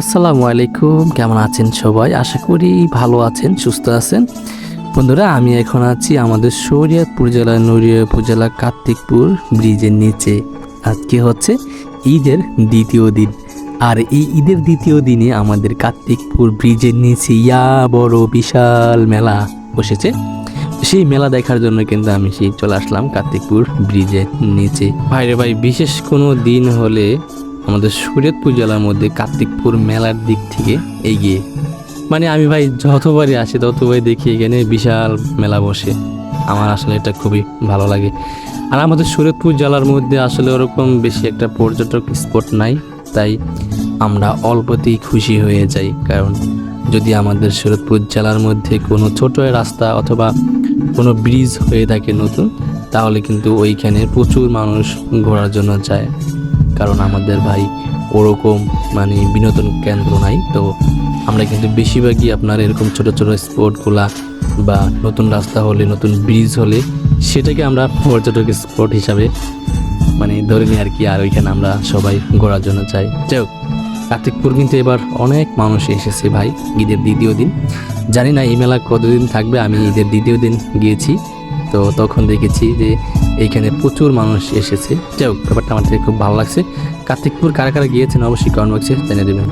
আসসালামু আলাইকুম, কেমন আছেন সবাই? আশা করি ভালো আছেন, সুস্থ আছেন। বন্ধুরা, আমি এখন আছি আমাদের শরিয়াতপুর জেলার নড়িয়া উপজেলা কার্তিকপুর ব্রিজের নিচে। আজকে হচ্ছে ঈদের দ্বিতীয় দিন। আর এই ঈদের দ্বিতীয় দিনে আমাদের কার্তিকপুর ব্রিজের নিচে ইয়া বড় বিশাল মেলা বসেছে। সেই মেলা দেখার জন্য কিন্তু আমি সেই চলে আসলাম কার্তিকপুর ব্রিজের নিচে। ভাইরে ভাই, বিশেষ কোনো দিন হলে আমাদের শরীয়তপুর জেলার মধ্যে কার্তিকপুর মেলার দিক থেকে এগিয়ে। মানে আমি ভাই যতবারই আসি, ততবারই দেখি এখানে বিশাল মেলা বসে। আমার আসলে এটা খুবই ভালো লাগে। আর আমাদের শরীয়তপুর জেলার মধ্যে আসলে ওরকম বেশি একটা পর্যটক স্পট নাই, তাই আমরা অল্পতেই খুশি হয়ে যাই। কারণ যদি আমাদের শরৎপুর জেলার মধ্যে কোনো ছোট রাস্তা অথবা কোনো ব্রিজ হয়ে থাকে নতুন, তাহলে কিন্তু ওইখানে প্রচুর মানুষ ঘোরার জন্য যায়। কারণ আমাদের ভাই ওরকম মানে বিনোদন কেন্দ্র নাই। তো আমরা কিন্তু বেশিরভাগই আপনার এরকম ছোট ছোট স্পটগুলা বা নতুন রাস্তা হলে, নতুন ব্রিজ হলে সেটাকে আমরা পর্যটক স্পট হিসাবে মানে ধরে নিই আর কি। আর ওইখানে আমরা সবাই ঘোরার জন্য চাই যাই হোক, কার্তিকপুর কিন্তু এবার অনেক মানুষ এসেছে ভাই ঈদের দ্বিতীয় দিন। জানি না এই মেলা কতদিন থাকবে, আমি ঈদের দ্বিতীয় দিন গিয়েছি। তো তখন দেখেছি যে এইখানে প্রচুর মানুষ এসেছে। যাই হোক, ব্যাপারটা আমার থেকে খুব ভালো লাগছে। কার্তিকপুর কারা কারা গিয়েছেন অবশ্যই কমেন্ট বক্সে জানিয়ে দেবেন।